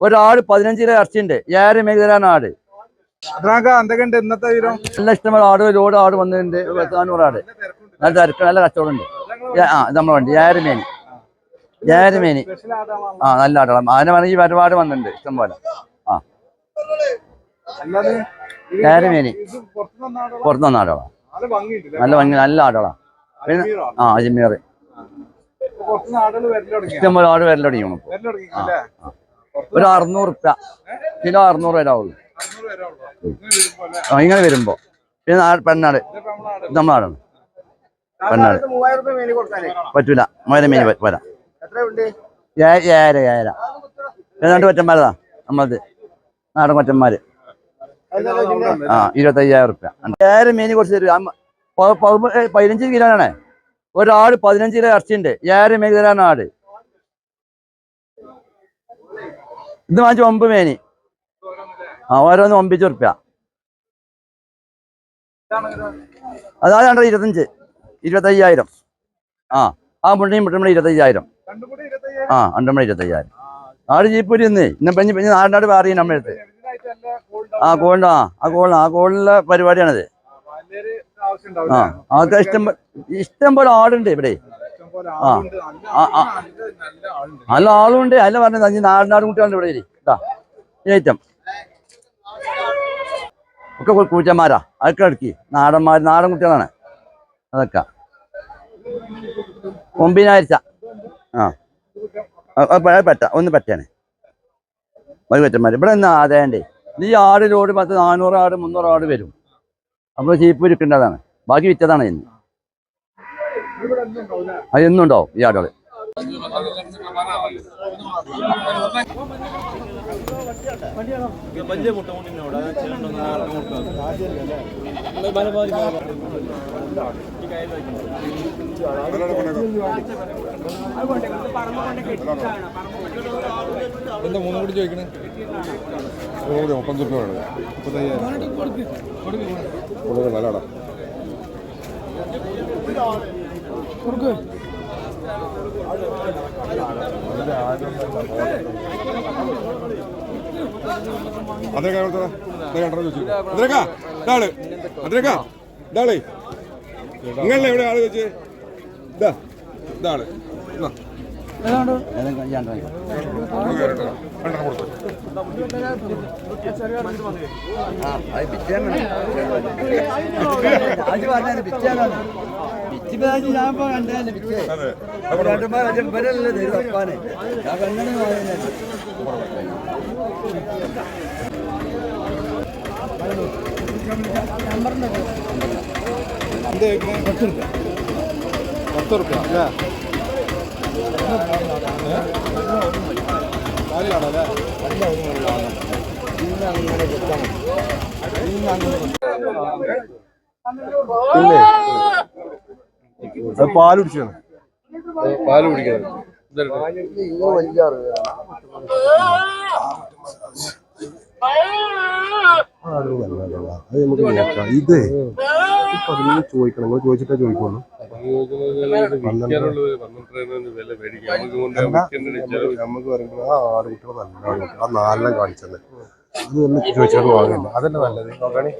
ഒരാട് പതിനഞ്ച് കിലോ ഇറച്ചിയുണ്ട് ഏഴര മേഖലാണ് ആട് എന്തൊക്കെയുണ്ട് ഇന്നത്തെ വിവരം? നല്ല ഇഷ്ടമുള്ള ആട് ലോഡ് ആട് വന്നിട്ടുണ്ട്. നാനൂറ് ആട്. നല്ല തിരക്ക് നല്ല കച്ചവടം ഉണ്ട് ആ നമ്മളെ വണ്ടി. ഏഴര മേനി. ഏഴര മേനി. ആ നല്ല ആടുകളാണ് അതിനെ വേണമെങ്കിൽ ഒരുപാട് വന്നിട്ടുണ്ട്. ഇഷ്ടംപോലെ. ആ. ഏറെ മേനി? പുറത്തു വന്ന ആടുകളാണ് നല്ല ഭംഗി നല്ല ആടുകളാണ് പിന്നെ ആ അജ്മീർ? ഇഷ്ടംപോലെ ആട് വരൽ തുടങ്ങിയാണ് ഇപ്പോൾ വരൽ തുടങ്ങിയില്ലേ? ഒരു അറുന്നൂറ് റുപ്യ. കിലോ അറുന്നൂറ് വരാവുള്ളൂ? ഇങ്ങനെ വരുമ്പോ. പിന്നെ പെണ്ണാട്. നമ്മളാടാണ്. പെണ്ണാട്. പറ്റൂല. മൂവായിരം മീൻ വരാം. ഏഴര ഏഴര. ഏതാണ്ട് കൊറ്റന്മാരതാ നമ്മളത്. നാടൻ കൊറ്റന്മാര് ആ ഇരുപത്തയ്യായിരം റുപ്യ. ഏഴര മീൻ കുറച്ച് തരും. പതിനഞ്ച് കിലോ ആണേ ഒരാട് പതിനഞ്ച് കിലോ ഇറച്ചിയുണ്ട്. ഏഴര മീൻ തരാണ് ആട്. ഇത് വാങ്ങിച്ച ഒമ്പത് മേനി. ആ ഓരോന്ന് ഒമ്പിച്ച് ഉറുപ്പ്യ. അതായത് രണ്ടര ഇരുപത്തഞ്ച്. ഇരുപത്തയ്യായിരം. ആ ആ മുണ്ടിയും മുട്ടുമ്പോൾ ഇരുപത്തയ്യായിരം. ആ അണ്ടമണി ഇരുപത്തയ്യായിരം. ആട് ജീപ്പൂരി ഇന്ന്. ഇന്ന പെഞ്ഞ് പെഞ്ഞ് നാടിനാട് പറയും നമ്മുടെ അടുത്ത് ആ ഗോൾഡ് ആ ആ ഗോൾഡ് ആ ഗോൾഡിലെ പരിപാടിയാണത്. ആ ആൾക്കാർ ഇഷ്ടം ഇഷ്ടം പോലെ ആടുണ്ട് ഇവിടെ. നല്ല ആളുണ്ട്. അല്ല പറഞ്ഞത് അഞ്ച് നാടിനാട് കുട്ടികളുണ്ട് ഇവിടെ ഇതാ. ഈ ഐറ്റം ഒക്കെ കൂച്ചന്മാരാ കൂറ്റന്മാരാ. അതൊക്കെ അടുക്കി നാടന്മാർ നാടൻ കുട്ടികളാണ്. അതൊക്കെ. ഒമ്പതിനായിരച്ച ആ. പെട്ട ഒന്ന് പെട്ടാണ് ഒരു പെറ്റന്മാർ ഇവിടെ നിന്ന് ആദായണ്ടേ. ഈ ആട് ലോഡ് പത്ത് നാനൂറ് ആട് മുന്നൂറ് ആട് വരും. അപ്പോൾ ചീപ്പ് ഇരിക്കേണ്ടതാണ് ബാക്കി വിറ്റതാണ് ഇന്ന്. അത് എന്നും ഉണ്ടാവും ഈ ആടുകൾ എന്താ മൂന്നും കൂടി ചോദിക്കണേ? മുപ്പത്തഞ്ച് രൂപ മുപ്പത്തയ്യായിരം. നല്ലടാ അതിനൊക്കെ അതിനൊക്കെ? എവിടെ ആൾ വെച്ച് ഇതാ. എന്നാ, പത്ത് റുപ്യ അല്ലേ കാലിലാണോ അല്ലേ? അത് പാൽ കുടിച്ചാണ് പാൽ കുടിക്കുന്നത് അത് നമുക്ക് നോക്കാം. ഇത് ഇപ്പൊ അതിന് ചോദിക്കണം. നിങ്ങൾ ചോദിച്ചിട്ടേ ചോദിക്കുള്ളൂ. നമുക്ക് പറയുമ്പോൾ ആ ആട് കുട്ടികൾ നല്ല ആട് കുട്ടികൾ ആ നാലെണ്ണം കാണിച്ചത് അത് തന്നെ ചോദിച്ചാൽ വാങ്ങില്ല. അതല്ലേ നല്ലത്? നോക്കണേ.